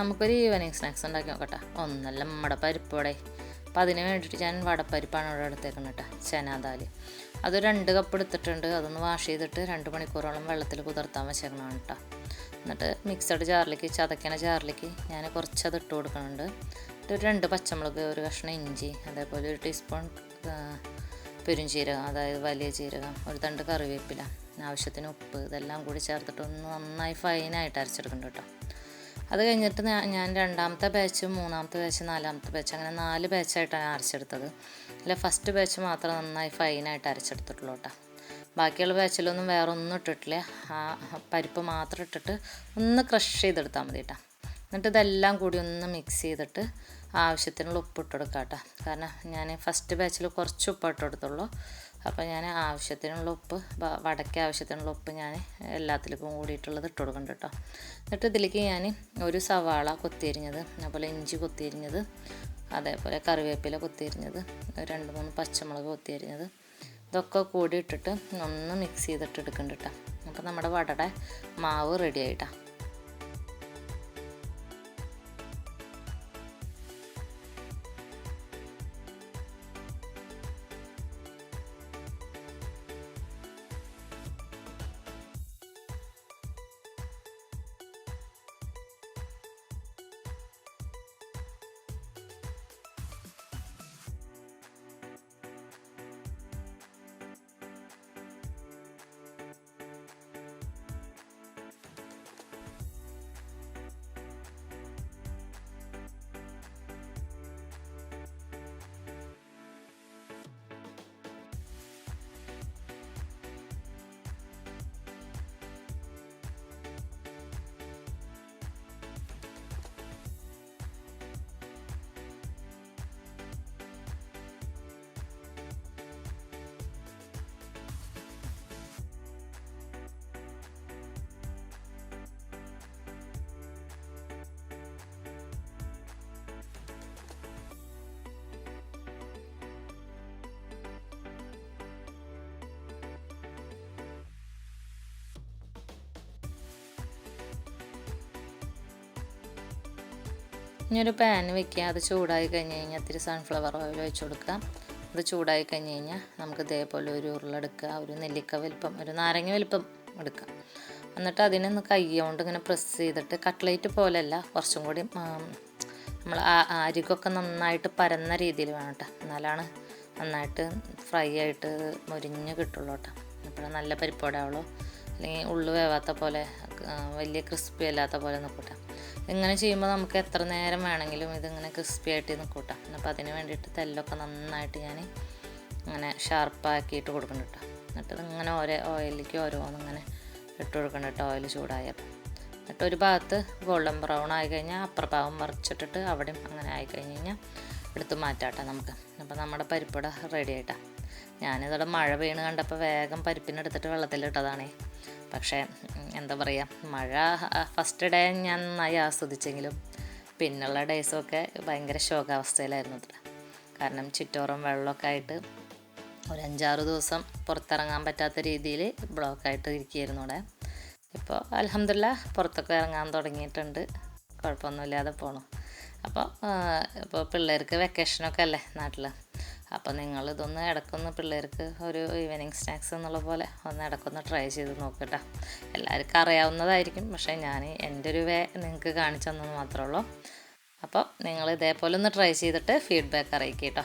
നമുക്കൊരു evening snacks ഉണ്ടാക്കി നോക്കട്ടെ. ഒന്നല്ല നമ്മുടെ പരിപ്പോടെ അപ്പോൾ അതിന് വേണ്ടിയിട്ട് ഞാൻ വടപ്പരിപ്പാണ് ഇവിടെ എടുത്തേക്കുന്നത് കേട്ടോ ചനാദാൽ അത് രണ്ട് കപ്പ് എടുത്തിട്ടുണ്ട്. അതൊന്ന് വാഷ് ചെയ്തിട്ട് രണ്ട് മണിക്കൂറോളം വെള്ളത്തിൽ കുതിർത്താൻ വെച്ചേക്കണം കേട്ടോ. എന്നിട്ട് മിക്സഡ് ജാറിലേക്ക് ചതക്കണ ജാറിലേക്ക് ഞാൻ കുറച്ച് അത് ഇട്ട് കൊടുക്കുന്നുണ്ട്. ഒരു രണ്ട് പച്ചമുളക് ഒരു കഷ്ണം ഇഞ്ചി അതേപോലെ ഒരു ടീസ്പൂൺ പെരുംജീരകം അതായത് വലിയ ജീരകം ഒരു തണ്ട് കറിവേപ്പില ആവശ്യത്തിന് ഉപ്പ് ഇതെല്ലാം കൂടി ചേർത്തിട്ട് ഒന്ന് നന്നായി ഫൈനായിട്ട് അരച്ചെടുക്കുന്നുണ്ട് കേട്ടോ. അത് കഴിഞ്ഞിട്ട് ഞാൻ രണ്ടാമത്തെ ബാച്ച് മൂന്നാമത്തെ ബാച്ച് നാലാമത്തെ ബാച്ച് അങ്ങനെ നാല് ബാച്ചായിട്ടാണ് അരച്ചെടുത്തത്. അല്ല ഫസ്റ്റ് ബാച്ച് മാത്രം നന്നായി ഫൈനായിട്ട് അരച്ചെടുത്തിട്ടുള്ളൂ കേട്ടോ ബാക്കിയുള്ള ബാച്ചിലൊന്നും വേറെ ഒന്നും ഇട്ടിട്ടില്ല. ആ പരിപ്പ് മാത്രം ഇട്ടിട്ട് ഒന്ന് ക്രഷ് ചെയ്തെടുത്താൽ മതി കേട്ടോ എന്നിട്ട് ഇതെല്ലാം കൂടി ഒന്ന് മിക്സ് ചെയ്തിട്ട് ആവശ്യത്തിനുള്ള ഉപ്പിട്ട് കൊടുക്കാം കേട്ടോ കാരണം ഞാൻ ഫസ്റ്റ് ബാച്ചിൽ കുറച്ച് ഉപ്പ് ഇട്ട് കൊടുത്തുള്ളൂ. അപ്പോൾ ഞാൻ ആവശ്യത്തിനുള്ള ഉപ്പ് വടക്ക ആവശ്യത്തിനുള്ള ഉപ്പ് ഞാൻ എല്ലാത്തിലേക്കും കൂടിയിട്ടുള്ളത് ഇട്ട് കൊടുക്കുന്നുണ്ട് കേട്ടോ എന്നിട്ട് ഇതിലേക്ക് ഞാൻ ഒരു സവാള കൊത്തിയരിഞ്ഞത് അതുപോലെ ഇഞ്ചി കൊത്തിയരിഞ്ഞത് അതേപോലെ കറിവേപ്പില കൊത്തിയരിഞ്ഞത് രണ്ട് മൂന്ന് പച്ചമുളക് കൊത്തിയരിഞ്ഞത് ഇതൊക്കെ കൂടി ഇട്ടിട്ട് ഒന്ന് മിക്സ് ചെയ്തിട്ട് എടുക്കുന്നുണ്ട് കേട്ടോ അപ്പോൾ നമ്മുടെ വടയുടെ മാവ് റെഡി ആയിട്ടാ ഇനി ഒരു പാൻ വെക്കുക. അത് ചൂടായി കഴിഞ്ഞ് കഴിഞ്ഞാൽ ഇത്തിരി സൺഫ്ലവർ ഓയിൽ ഒഴിച്ച് കൊടുക്കാം അത് ചൂടായി കഴിഞ്ഞ് കഴിഞ്ഞാൽ നമുക്ക് ഇതേപോലെ ഒരു ഉരുളെടുക്കുക ഒരു നെല്ലിക്ക വലിപ്പം ഒരു നാരങ്ങ വലിപ്പം എടുക്കാം എന്നിട്ട് അതിനൊന്ന് കൈ കൊണ്ട് ഇങ്ങനെ പ്രസ് ചെയ്തിട്ട് കട്ട്ലേറ്റ് പോലെയല്ല കുറച്ചും കൂടി നമ്മൾ അരികൊക്കെ നന്നായിട്ട് പരന്ന രീതിയിൽ വേണം കേട്ടോ എന്നാലാണ് നന്നായിട്ട് ഫ്രൈ ആയിട്ട് മുരിഞ്ഞ് കിട്ടുള്ളൂ കേട്ടോ അപ്പോഴാണ് നല്ല പരിപ്പോടാവുള്ളൂ അല്ലെങ്കിൽ ഉള്ളു വേവാത്ത പോലെ വലിയ ക്രിസ്പി അല്ലാത്ത പോലെ നിൽക്കൂട്ടെ ഇങ്ങനെ ചെയ്യുമ്പോൾ നമുക്ക് എത്ര നേരം വേണമെങ്കിലും ഇതിങ്ങനെ ക്രിസ്പി ആയിട്ട് നിൽക്കൂട്ടെ അപ്പോൾ അതിന് വേണ്ടിയിട്ട് തെല്ലൊക്കെ നന്നായിട്ട് ഞാൻ ഇങ്ങനെ ഷാർപ്പാക്കിയിട്ട് കൊടുക്കണം കേട്ടോ എന്നിട്ട് ഇതിങ്ങനെ ഓരോ ഓയിലിലേക്ക് ഓരോന്നിങ്ങനെ ഇട്ട് കൊടുക്കണം കേട്ടോ ഓയിൽ ചൂടായപ്പോൾ എന്നിട്ട് ഒരു ഭാഗത്ത് ഗോൾഡൻ ബ്രൗൺ ആയി കഴിഞ്ഞാൽ അപ്പുറ ഭാഗം മറിച്ചിട്ടിട്ട് അവിടെയും അങ്ങനെ ആയി കഴിഞ്ഞ് കഴിഞ്ഞാൽ എടുത്ത് മാറ്റാട്ടെ നമുക്ക്. അപ്പോൾ നമ്മുടെ പരിപ്പട റെഡി ആയിട്ടാ. ഞാനിതോടെ മഴ വീണ് കണ്ടപ്പോൾ വേഗം പരിപ്പിനെടുത്തിട്ട് വെള്ളത്തിലിട്ടതാണേ. പക്ഷേ എന്താ പറയുക മഴ ഫസ്റ്റ് ഡേ ഞാൻ നന്നായി ആസ്വദിച്ചെങ്കിലും പിന്നുള്ള ഡേയ്സൊക്കെ ഭയങ്കര ശോകാവസ്ഥയിലായിരുന്നു അത്ര കാരണം ചുറ്റോറും വെള്ളമൊക്കെ ആയിട്ട് ഒരു അഞ്ചാറ് ദിവസം പുറത്തിറങ്ങാൻ പറ്റാത്ത രീതിയിൽ ബ്ലോക്കായിട്ട് ഇരിക്കുകയായിരുന്നു അവിടെ. ഇപ്പോൾ അലഹമില്ല പുറത്തൊക്കെ ഇറങ്ങാൻ തുടങ്ങിയിട്ടുണ്ട്. കുഴപ്പമൊന്നുമില്ലാതെ പോണു. അപ്പോൾ ഇപ്പോൾ പിള്ളേർക്ക് വെക്കേഷനൊക്കെ അല്ലേ നാട്ടിൽ അപ്പോൾ നിങ്ങൾ ഇതൊന്ന് ഇടയ്ക്കൊന്ന് പിള്ളേർക്ക് ഒരു ഈവനിങ് സ്നാക്സ് എന്നുള്ള പോലെ ഒന്ന് ഇടയ്ക്കൊന്ന് ട്രൈ ചെയ്ത് നോക്കട്ടെ. എല്ലാവർക്കും അറിയാവുന്നതായിരിക്കും. പക്ഷേ ഞാൻ എന്റെ ഒരു വേ നിങ്ങൾക്ക് കാണിച്ചു തന്നെന്ന് മാത്രമേ ഉള്ളൂ. അപ്പോൾ നിങ്ങൾ ഇതേപോലെ ഒന്ന് ട്രൈ ചെയ്തിട്ട് ഫീഡ്ബാക്ക് അറിയിക്കുക കേട്ടോ